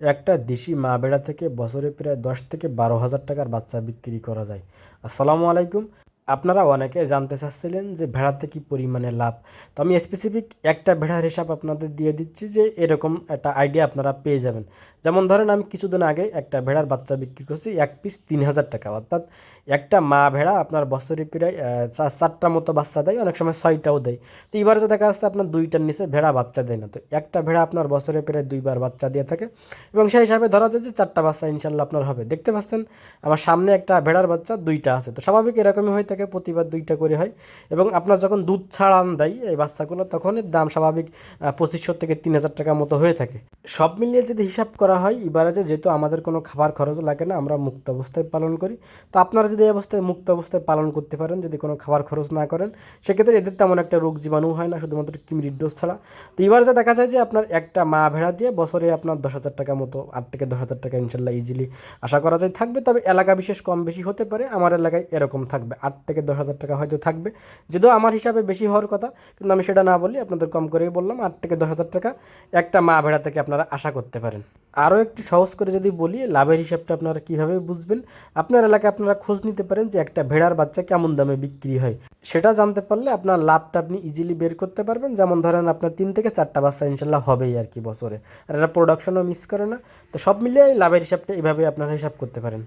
একটা দেশি মা বেড়া থেকে বছরে প্রায় দশ থেকে বারো হাজার টাকার বাচ্চা বিক্রি করা যায়। আসসালামু আলাইকুম। আপনারা অনেকে জানতে চাচ্ছিলেন যে ভেড়াতে কি পরিমাণে লাভ? তো আমি স্পেসিফিক একটা ভেড়ার হিসাব আপনাদের দিয়ে দিচ্ছি যে এরকম একটা আইডিয়া আপনারা পেয়ে যাবেন। যেমন ধরেন আমি কিছুদিন আগে একটা ভেড়ার বাচ্চা বিক্রি করছি, এক পিস তিন হাজার টাকা। অর্থাৎ একটা মা ভেড়া আপনার বছরে প্রায় চার চারটা মতো বাচ্চা দেয়, অনেক সময় ছয়টাও দেয়। তো এবার যে দেখা যাচ্ছে আপনার দুইটার নিচে ভেড়া বাচ্চা দেয় না। তো একটা ভেড়া আপনার বছরে প্রায় দুইবার বাচ্চা দিয়ে থাকে এবং সেই হিসাবে ধরা যায় যে চারটা বাচ্চা ইনশাল্লাহ আপনার হবে। দেখতে পাচ্ছেন, আমার সামনে একটা ভেড়ার বাচ্চা দুইটা আছে। তো স্বাভাবিক এরকমই হয়ে থাকে। প্রতিবার দুইটা করে হয় এবং আপনার যখন দুধ ছাড়ান দেয় এই বাচ্চাগুলো, তখন দাম স্বাভাবিক পঁচিশশো থেকে তিন হাজার টাকার মতো হয়ে থাকে। সব মিলিয়ে যদি হিসাব করা হয়, এবারে যে যেহেতু আমাদের কোনো খাবার খরচ লাগে না, আমরা মুক্ত অবস্থায় পালন করি। তো আপনারা যদি এই অবস্থায় মুক্ত অবস্থায় পালন করতে পারেন, যদি কোনো খাবার খরচ না করেন, সেক্ষেত্রে এদের তেমন একটা রোগ জীবাণু হয় না, শুধুমাত্র কিমরির ডোজ ছাড়া। তো এবার যে দেখা যায় যে আপনার একটা মা ভেড়া দিয়ে বছরে আপনার দশ হাজার টাকা মতো, আট থেকে দশ হাজার টাকা ইনশাল্লাহ ইজিলি আশা করা যায় থাকবে। তবে এলাকা বিশেষ কম বেশি হতে পারে, আমার এলাকায় এরকম থাকবে। আট থেকে দশ হাজার টাকা হয়তো থাকবে। যদিও আমার হিসাবে বেশি হওয়ার কথা, কিন্তু আমি সেটা না বলি, আপনাদের কম করেই বললাম, আট থেকে দশ হাজার টাকা একটা মা ভেড়া থেকে আপনারা আশা করতে পারেন। আরও একটু সহজ করে যদি বলি, লাভের হিসাবটা আপনারা কীভাবে বুঝবেন? আপনার এলাকায় আপনারা খোঁজ নিতে পারেন যে একটা ভেড়ার বাচ্চা কেমন দামে বিক্রি হয়। সেটা জানতে পারলে আপনার লাভটা আপনি ইজিলি বের করতে পারবেন। যেমন ধরেন আপনার তিন থেকে চারটা বাচ্চা ইনশাল্লাহ হবেই আর কি বছরে। আর এটা প্রোডাকশনও মিস করে না। তো সব মিলিয়ে লাভের হিসাবটা এভাবে আপনারা হিসাব করতে পারেন।